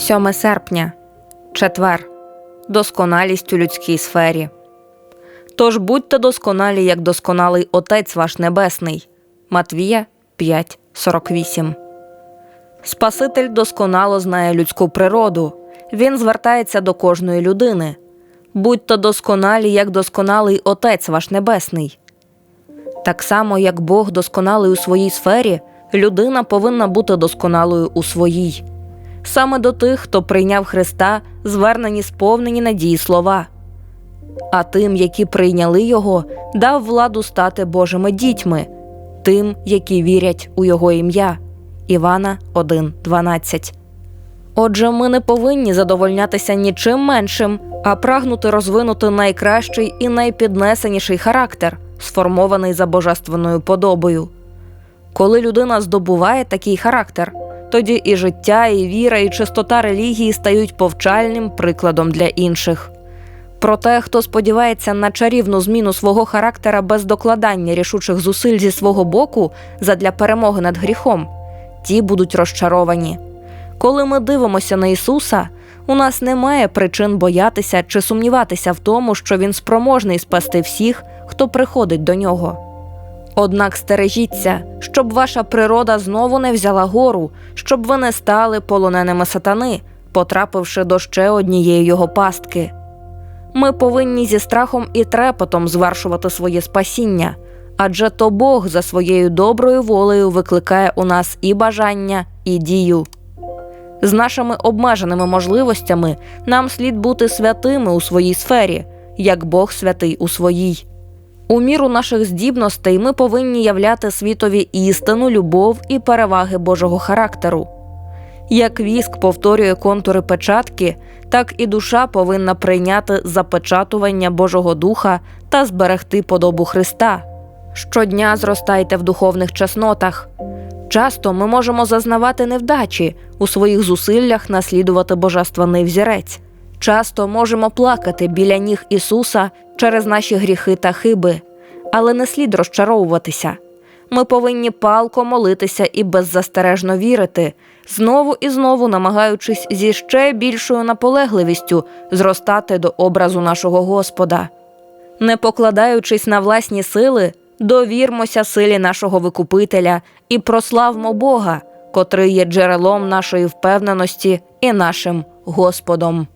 7 серпня, четвер. Досконалість у людській сфері. Тож будьте досконалі, як досконалий Отець ваш Небесний. Матвія 5.48 Спаситель досконало знає людську природу. Він звертається до кожної людини. Будьте досконалі, як досконалий Отець ваш Небесний. Так само, як Бог досконалий у своїй сфері, людина повинна бути досконалою у своїй. Саме до тих, хто прийняв Христа, звернені сповнені надії слова. А тим, які прийняли Його, дав владу стати Божими дітьми, тим, які вірять у Його ім'я. Івана 1.12 Отже, ми не повинні задовольнятися нічим меншим, а прагнути розвинути найкращий і найпіднесеніший характер, сформований за божественною подобою. Коли людина здобуває такий характер, тоді і життя, і віра, і чистота релігії стають повчальним прикладом для інших. Проте, хто сподівається на чарівну зміну свого характера без докладання рішучих зусиль зі свого боку задля перемоги над гріхом, ті будуть розчаровані. Коли ми дивимося на Ісуса, у нас немає причин боятися чи сумніватися в тому, що Він спроможний спасти всіх, хто приходить до нього. Однак стережіться, щоб ваша природа знову не взяла гору, щоб ви не стали полоненими сатани, потрапивши до ще однієї його пастки. Ми повинні зі страхом і трепетом звершувати своє спасіння, адже то Бог за своєю доброю волею викликає у нас і бажання, і дію. З нашими обмеженими можливостями нам слід бути святими у своїй сфері, як Бог святий у своїй. У міру наших здібностей ми повинні являти світові істину, любов і переваги Божого характеру. Як віск повторює контури печатки, так і душа повинна прийняти запечатування Божого Духа та зберегти подобу Христа. Щодня зростайте в духовних чеснотах. Часто ми можемо зазнавати невдачі у своїх зусиллях наслідувати божественний взірець. Часто можемо плакати біля ніг Ісуса через наші гріхи та хиби, але не слід розчаровуватися. Ми повинні палко молитися і беззастережно вірити, знову і знову намагаючись зі ще більшою наполегливістю зростати до образу нашого Господа. Не покладаючись на власні сили, довірмося силі нашого Викупителя і прославмо Бога, котрий є джерелом нашої впевненості і нашим Господом.